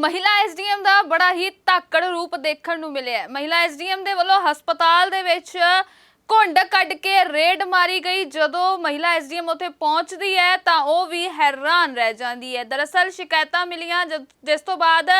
ਮਹਿਲਾ ਐਸਡੀਐਮ ਦਾ ਬੜਾ ਹੀ ਧਾਕੜ ਰੂਪ ਦੇਖਣ ਨੂੰ ਮਿਲਿਆ ਹੈ। ਮਹਿਲਾ ਐਸਡੀਐਮ ਦੇ ਵੱਲੋਂ ਹਸਪਤਾਲ ਦੇ ਵਿੱਚ ਘੁੰਡ ਕੱਢ ਕੇ ਰੇਡ ਮਾਰੀ ਗਈ। ਜਦੋਂ ਮਹਿਲਾ ਐਸਡੀਐਮ ਉੱਥੇ ਪਹੁੰਚਦੀ ਹੈ, ਤਾਂ ਉਹ ਵੀ ਹੈਰਾਨ ਰਹਿ ਜਾਂਦੀ ਹੈ। ਦਰਅਸਲ ਸ਼ਿਕਾਇਤਾਂ ਮਿਲੀਆਂ ਜਦ- ਜਿਸ ਤੋਂ ਬਾਅਦ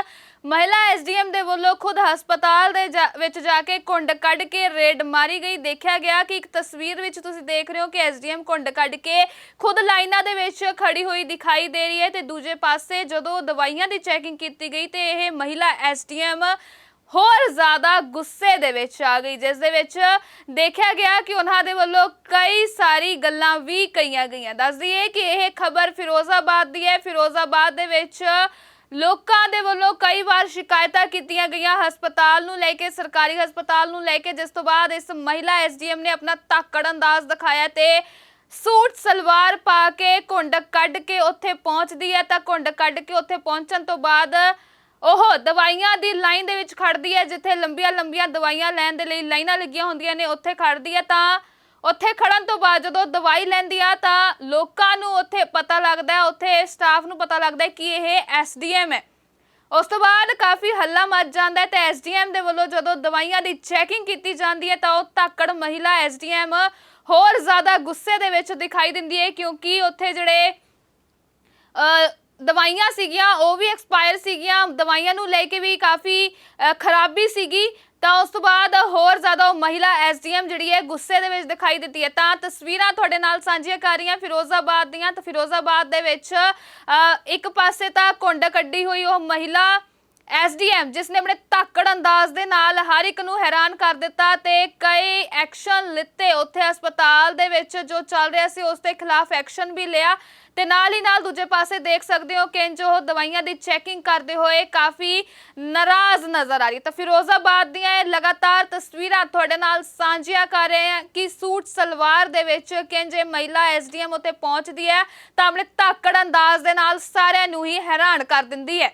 ਮਹਿਲਾ ਐਸਡੀਐਮ ਦੇ ਵੱਲੋਂ ਖੁਦ ਹਸਪਤਾਲ ਦੇ ਜਾ- ਵਿੱਚ ਜਾ ਕੇ ਘੁੰਡ ਕੱਢ ਕੇ ਰੇਡ ਮਾਰੀ ਗਈ। ਦੇਖਿਆ ਗਿਆ ਕਿ ਇੱਕ ਤਸਵੀਰ ਵਿੱਚ ਤੁਸੀਂ ਦੇਖ ਰਹੇ ਹੋ ਕਿ ਐਸਡੀਐਮ ਘੁੰਡ ਕੱਢ ਕੇ ਖੁਦ ਲਾਈਨਾਂ ਦੇ ਵਿੱਚ ਖੜੀ ਹੋਈ ਦਿਖਾਈ ਦੇ ਰਹੀ ਹੈ ਤੇ ਦੂਜੇ ਪਾਸੇ ਜਦੋਂ ਦਵਾਈਆਂ ਦੀ ਚੈਕਿੰਗ ਕੀਤੀ ਗਈ, ਤੇ ਇਹ ਮਹਿਲਾ ਐਸਡੀਐਮ ਹੋਰ ਜ਼ਿਆਦਾ ਗੁੱਸੇ ਦੇ ਵਿੱਚ ਆ ਗਈ, ਜਿਸ ਦੇ ਵਿੱਚ ਦੇਖਿਆ ਗਿਆ ਕਿ ਉਹਨਾਂ ਦੇ ਵੱਲੋਂ ਕਈ ਸਾਰੀ ਗੱਲਾਂ ਵੀ ਕਹੀਆਂ ਗਈਆਂ। ਦੱਸ ਦਈਏ ਕਿ ਇਹ ਖਬਰ ਫਿਰੋਜ਼ਾਬਾਦ ਦੀ ਹੈ। ਫਿਰੋਜ਼ਾਬਾਦ ਦੇ ਵਿੱਚ ਲੋਕਾਂ ਦੇ ਵੱਲੋਂ ਕਈ ਵਾਰ ਸ਼ਿਕਾਇਤਾਂ ਕੀਤੀਆਂ ਗਈਆਂ ਹਸਪਤਾਲ ਨੂੰ ਲੈ ਕੇ, ਸਰਕਾਰੀ ਹਸਪਤਾਲ ਨੂੰ ਲੈ ਕੇ, ਜਿਸ ਤੋਂ ਬਾਅਦ ਇਸ ਮਹਿਲਾ ਐਸਡੀਐਮ ਨੇ ਆਪਣਾ ਤਾਕੜ ਅੰਦਾਜ਼ ਦਿਖਾਇਆ ਤੇ ਸੂਟ ਸਲਵਾਰ ਪਾ ਕੇ ਘੁੰਡ ਕੱਢ ਕੇ ਉੱਥੇ ਪਹੁੰਚਦੀ ਹੈ। ਤਾਂ ਘੁੰਡ ਕੱਢ ਕੇ ਉੱਥੇ ਪਹੁੰਚਣ ਤੋਂ ਬਾਅਦ ਉਹ ਦਵਾਈਆਂ ਦੀ ਲਾਈਨ ਦੇ ਵਿੱਚ ਖੜਦੀ ਹੈ, ਜਿੱਥੇ ਲੰਬੀਆਂ ਲੰਬੀਆਂ ਦਵਾਈਆਂ ਲੈਣ ਦੇ ਲਈ ਲਾਈਨਾਂ ਲੱਗੀਆਂ ਹੁੰਦੀਆਂ ਨੇ, ਉੱਥੇ ਖੜਦੀ ਹੈ ਤਾਂ ਉੱਥੇ ਖੜਨ ਤੋਂ ਬਾਅਦ ਜਦੋਂ ਦਵਾਈ ਲੈਂਦੀ ਆ ਤਾਂ ਲੋਕਾਂ ਨੂੰ ਉੱਥੇ ਪਤਾ ਲੱਗਦਾ ਹੈ, ਉੱਥੇ ਸਟਾਫ ਨੂੰ ਪਤਾ ਲੱਗਦਾ ਹੈ ਕਿ ਇਹ ਐਸਡੀਐਮ ਹੈ। ਉਸ ਤੋਂ ਬਾਅਦ ਕਾਫੀ ਹੱਲਾ ਮਚ ਜਾਂਦਾ ਹੈ ਤੇ ਐਸਡੀਐਮ ਦੇ ਵੱਲੋਂ ਜਦੋਂ ਦਵਾਈਆਂ ਦੀ ਚੈਕਿੰਗ ਕੀਤੀ ਜਾਂਦੀ ਹੈ ਤਾਂ ਉਹ ਧਾਕੜ ਮਹਿਲਾ ਐਸਡੀਐਮ ਹੋਰ ਜ਼ਿਆਦਾ ਗੁੱਸੇ ਦੇ ਵਿੱਚ ਦਿਖਾਈ ਦਿੰਦੀ ਹੈ, ਕਿਉਂਕਿ ਉੱਥੇ ਜਿਹੜੇ ਦਵਾਈਆਂ ਸੀਗੀਆਂ, ਉਹ ਵੀ ਐਕਸਪਾਇਰ ਸੀਗੀਆਂ, ਦਵਾਈਆਂ ਨੂੰ ਲੈ ਕੇ ਵੀ ਕਾਫੀ ਖਰਾਬੀ ਸੀਗੀ। ਤਾਂ ਉਸ ਤੋਂ ਬਾਅਦ ਹੋਰ ਜ਼ਿਆਦਾ ਉਹ ਮਹਿਲਾ ਐਸਡੀਐਮ ਜਿਹੜੀ ਹੈ, ਗੁੱਸੇ ਦੇ ਵਿੱਚ ਦਿਖਾਈ ਦਿੱਤੀ ਹੈ। ਤਾਂ ਤਸਵੀਰਾਂ ਤੁਹਾਡੇ ਨਾਲ ਸਾਂਝੀਆਂ ਕਰ ਰਹੀਆਂ ਫਿਰੋਜ਼ਾਬਾਦ ਦੀਆਂ। ਤਾਂ ਫਿਰੋਜ਼ਾਬਾਦ ਦੇ ਵਿੱਚ ਇੱਕ ਪਾਸੇ ਤਾਂ ਕੁੰਡ ਕੱਢੀ ਹੋਈ ਉਹ ਮਹਿਲਾ ਐਸਡੀਐਮ ਜਿਸ ਨੇ ਆਪਣੇ ਧਾਕੜ ਅੰਦਾਜ਼ ਦੇ ਨਾਲ ਹਰ ਇੱਕ ਨੂੰ ਹੈਰਾਨ ਕਰ ਦਿੱਤਾ ਤੇ ਕਈ ਐਕਸ਼ਨ ਲਿੱਤੇ ਉੱਥੇ ਹਸਪਤਾਲ ਦੇ ਵਿੱਚ ਜੋ ਚੱਲ ਰਿਹਾ ਸੀ, ਉਸ ਦੇ ਖਿਲਾਫ ਐਕਸ਼ਨ ਵੀ ਲਿਆ ਤੇ ਨਾਲ ਹੀ ਨਾਲ ਦੂਜੇ ਪਾਸੇ ਦੇਖ ਸਕਦੇ ਹੋ ਕਿ ਜੋ ਉਹ ਦਵਾਈਆਂ ਦੀ ਚੈਕਿੰਗ ਕਰਦੇ ਹੋਏ ਕਾਫੀ ਨਾਰਾਜ਼ ਨਜ਼ਰ ਆ ਰਹੀ ਤਾਂ ਫਿਰੋਜ਼ਾਬਾਦ ਦੀਆਂ ਇਹ ਲਗਾਤਾਰ ਤਸਵੀਰਾਂ ਤੁਹਾਡੇ ਨਾਲ ਸਾਂਝੀਆਂ ਕਰ ਰਹੇ ਹਾਂ ਕਿ ਸੂਟ ਸਲਵਾਰ ਦੇ ਵਿੱਚ ਕਿੰਜੇ ਮਹਿਲਾ ਐਸਡੀਐਮ ਉੱਤੇ ਪਹੁੰਚਦੀ ਹੈ, ਤਾਂ ਆਪਣੇ ਧਾਕੜ ਅੰਦਾਜ਼ ਦੇ ਨਾਲ ਸਾਰਿਆਂ ਨੂੰ ਹੀ ਹੈਰਾਨ ਕਰ ਦਿੰਦੀ ਹੈ।